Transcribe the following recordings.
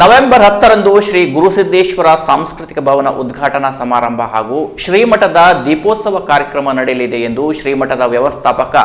November ಹತ್ತರಂದು ಶ್ರೀ ಗುರುಸಿದ್ದೇಶ್ವರ ಸಾಂಸ್ಕೃತಿಕ ಭವನ ಉದ್ಘಾಟನಾ ಸಮಾರಂಭ ಹಾಗೂ ಶ್ರೀಮಠದ ದೀಪೋತ್ಸವ ಕಾರ್ಯಕ್ರಮ ನಡೆಯಲಿದೆ ಎಂದು ಶ್ರೀಮಠದ ವ್ಯವಸ್ಥಾಪಕ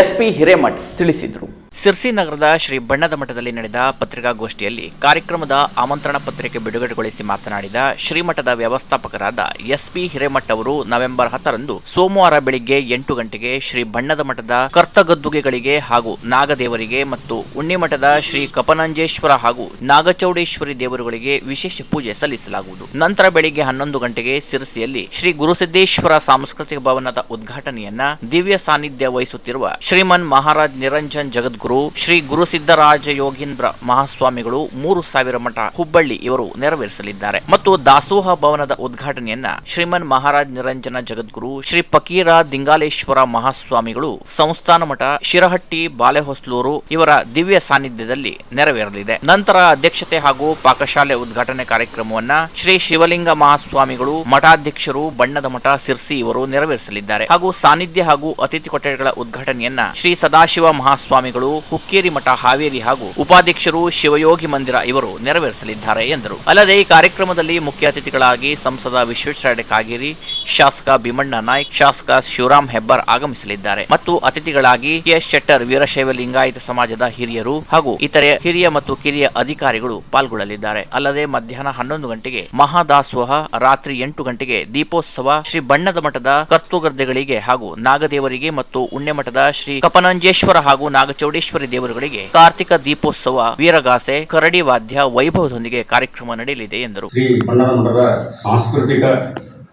ಎಸ್ಪಿ ಹಿರೇಮಠ್ ತಿಳಿಸಿದರು. ಸಿರ್ಸಿ ನಗರದ ಶ್ರೀ ಬಣ್ಣದ ಮಠದಲ್ಲಿ ನಡೆದ ಪತ್ರಿಕಾಗೋಷ್ಠಿಯಲ್ಲಿ ಕಾರ್ಯಕ್ರಮದ ಆಮಂತ್ರಣ ಪತ್ರಿಕೆ ಬಿಡುಗಡೆಗೊಳಿಸಿ ಮಾತನಾಡಿದ ಶ್ರೀಮಠದ ವ್ಯವಸ್ಥಾಪಕರಾದ ಎಸ್ಪಿ ಹಿರೇಮಠ್ ಅವರು, ನವೆಂಬರ್ ಹತ್ತರಂದು ಸೋಮವಾರ ಬೆಳಿಗ್ಗೆ ಎಂಟು ಗಂಟೆಗೆ ಶ್ರೀ ಬಣ್ಣದ ಮಠದ ಕರ್ತಗದ್ದುಗೆಗಳಿಗೆ ಹಾಗೂ ನಾಗದೇವರಿಗೆ ಮತ್ತು ಉಣ್ಣಿಮಠದ ಶ್ರೀ ಕಪನಂಜೇಶ್ವರ ಹಾಗೂ ನಾಗಚೌಡೇಶ್ವರಿ ದೇವರುಗಳಿಗೆ ವಿಶೇಷ ಪೂಜೆ ಸಲ್ಲಿಸಲಾಗುವುದು. ನಂತರ ಬೆಳಿಗ್ಗೆ ಹನ್ನೊಂದು ಗಂಟೆಗೆ ಸಿರ್ಸಿಯಲ್ಲಿ ಶ್ರೀ ಗುರುಸಿದ್ದೇಶ್ವರ ಸಾಂಸ್ಕೃತಿಕ ಭವನದ ಉದ್ಘಾಟನೆಯನ್ನ ದಿವ್ಯ ಸಾನ್ನಿಧ್ಯ ವಹಿಸುತ್ತಿರುವ ಶ್ರೀಮನ್ ಮಹಾರಾಜ್ ನಿರಂಜನ್ ಜಗದ್ಗುರು ಶ್ರೀ ಗುರುಸಿದ್ದರಾಜ ಯೋಗೀಂದ್ರ ಮಹಾಸ್ವಾಮಿಗಳು ಮೂರು ಸಾವಿರ ಮಠ ಹುಬ್ಬಳ್ಳಿ ಇವರು ನೆರವೇರಿಸಲಿದ್ದಾರೆ. ಮತ್ತು ದಾಸೋಹ ಭವನದ ಉದ್ಘಾಟನೆಯನ್ನ ಶ್ರೀಮನ್ ಮಹಾರಾಜ್ ನಿರಂಜನ ಜಗದ್ಗುರು ಶ್ರೀ ಫಕೀರ ದಿಂಗಾಲೇಶ್ವರ ಮಹಾಸ್ವಾಮಿಗಳು, ಸಂಸ್ಥಾನ ಮಠ ಶಿರಹಟ್ಟಿ ಬಾಲೆಹೊಸ್ಲೂರು ಇವರ ದಿವ್ಯ ಸಾನ್ನಿಧ್ಯದಲ್ಲಿ ನೆರವೇರಲಿದೆ. ನಂತರ ಅಧ್ಯಕ್ಷತೆ ಹಾಗೂ ಪಾಕಶಾಲೆ ಉದ್ಘಾಟನೆ ಕಾರ್ಯಕ್ರಮವನ್ನ ಶ್ರೀ ಶಿವಲಿಂಗ ಮಹಾಸ್ವಾಮಿಗಳು, ಮಠಾಧ್ಯಕ್ಷರು, ಬಣ್ಣದ ಮಠ ಸಿರ್ಸಿ ಇವರು ನೆರವೇರಿಸಲಿದ್ದಾರೆ. ಹಾಗೂ ಸಾನ್ನಿಧ್ಯ ಹಾಗೂ ಅತಿಥಿ ಕೊಠಡಿಗಳ ಉದ್ಘಾಟನೆಯನ್ನ ಶ್ರೀ ಸದಾಶಿವ ಮಹಾಸ್ವಾಮಿಗಳು ಹುಕ್ಕೇರಿ ಮಠ, ಹಾವೇರಿ ಹಾಗೂ ಉಪಾಧ್ಯಕ್ಷರು ಶಿವಯೋಗಿ ಮಂದಿರ ಇವರು ನೆರವೇರಿಸಲಿದ್ದಾರೆ ಎಂದರು. ಅಲ್ಲದೆ ಈ ಕಾರ್ಯಕ್ರಮದಲ್ಲಿ ಮುಖ್ಯ ಅತಿಥಿಗಳಾಗಿ ಸಂಸದ ವಿಶ್ವೇಶ್ವರ ಕಾಗೇರಿ, ಶಾಸಕ ಭೀಮಣ್ಣ ನಾಯ್ಕ್, ಶಾಸಕ ಶಿವರಾಮ್ ಹೆಬ್ಬಾರ್ ಆಗಮಿಸಲಿದ್ದಾರೆ. ಮತ್ತು ಅತಿಥಿಗಳಾಗಿ ಎಸ್ ಶೆಟ್ಟರ್, ವೀರಶೈವ ಲಿಂಗಾಯತ ಸಮಾಜದ ಹಿರಿಯರು ಹಾಗೂ ಇತರೆ ಹಿರಿಯ ಮತ್ತು ಕಿರಿಯ ಅಧಿಕಾರಿಗಳು ಪಾಲ್ಗೊಳ್ಳಲಿದ್ದಾರೆ. ಅಲ್ಲದೆ ಮಧ್ಯಾಹ್ನ ಹನ್ನೊಂದು ಗಂಟೆಗೆ ಮಹಾದಾಸೋಹ, ರಾತ್ರಿ ಎಂಟು ಗಂಟೆಗೆ ದೀಪೋತ್ಸವ ಶ್ರೀ ಬಣ್ಣದ ಮಠದ ಕರ್ತುಗರ್ದೆಗಳಿಗೆ ಹಾಗೂ ನಾಗದೇವರಿಗೆ ಮತ್ತು ಉಣ್ಣೆ ಮಠದ ಶ್ರೀ ಕಪನಂಜೇಶ್ವರ ಹಾಗೂ ನಾಗಚೌಡೇಶ್ವರಿ ದೇವರುಗಳಿಗೆ ಕಾರ್ತಿಕ ದೀಪೋತ್ಸವ, ವೀರಗಾಸೆ, ಕರಡಿ ವಾದ್ಯ, ವೈಭವದೊಂದಿಗೆ ಕಾರ್ಯಕ್ರಮ ನಡೆಯಲಿದೆ ಎಂದರು. ಶ್ರೀ ಬಣ್ಣದ ಮಠದ ಸಾಂಸ್ಕೃತಿಕ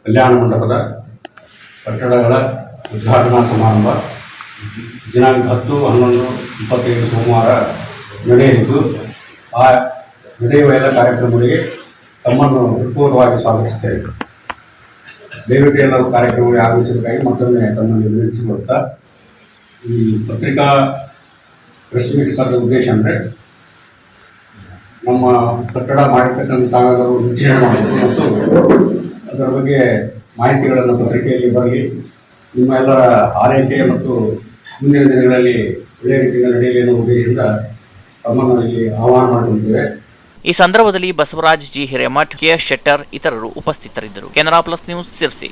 ಕಲ್ಯಾಣ ಮಂಟಪದ ಕಟ್ಟಡಗಳ ಉದ್ಘಾಟನಾ ಸಮಾರಂಭ ದಿನಾಂಕ ಹತ್ತು, ಹನ್ನೊಂದು, ಇಪ್ಪತ್ತೈದು ಸೋಮವಾರ ನಡೆಯಲಿದ್ದು ಆ ನಡೆಯುವ ಎಲ್ಲ ಕಾರ್ಯಕ್ರಮಗಳಿಗೆ ತಮ್ಮನ್ನು ಪೂರ್ವವಾಗಿ ಸ್ವಾಗತಿಸುತ್ತೇವೆ ದಯವಿಟ್ಟು ಎಲ್ಲರೂ ಕಾರ್ಯಕ್ರಮಗಳಿಗೆ ಆಗಮಿಸಬೇಕಾಗಿ ಮತ್ತೊಮ್ಮೆ ತಮ್ಮನ್ನು ವಿನಂತಿಸಿಕೊಳ್ತಾ ಈ ಪತ್ರಿಕಾ ಪ್ರೆಸ್ ಉದ್ದೇಶ ಅಂದರೆ ನಮ್ಮ ಕಟ್ಟಡ ಮಾಡಿರ್ತಕ್ಕಂಥ ವಿಚಾರಣೆ ಮಾಡಬೇಕು ಮತ್ತು ಅದರ ಬಗ್ಗೆ ಮಾಹಿತಿಗಳನ್ನು ಪತ್ರಿಕೆಯಲ್ಲಿ ಬರಲಿ ನಿಮ್ಮ ಎಲ್ಲರ ಆರೈಕೆ ಮತ್ತು ಮುಂದಿನ ದಿನಗಳಲ್ಲಿ ಒಳ್ಳೆಯ ರೀತಿಯಿಂದ ನಡೆಯಲಿ ಅನ್ನೋ ಉದ್ದೇಶದಿಂದ ತಮ್ಮನ್ನು ಇಲ್ಲಿ ಆಹ್ವಾನ ಮಾಡಿಕೊಂಡಿದ್ದೇವೆ. ಈ ಸಂದರ್ಭದಲ್ಲಿ ಬಸವರಾಜ್ ಜಿ ಹಿರೇಮಠ್ ಕೆಎಸ್ ಶೆಟ್ಟರ್ ಇತರರು ಉಪಸ್ಥಿತರಿದ್ದರು. Canara plus news Sirsi.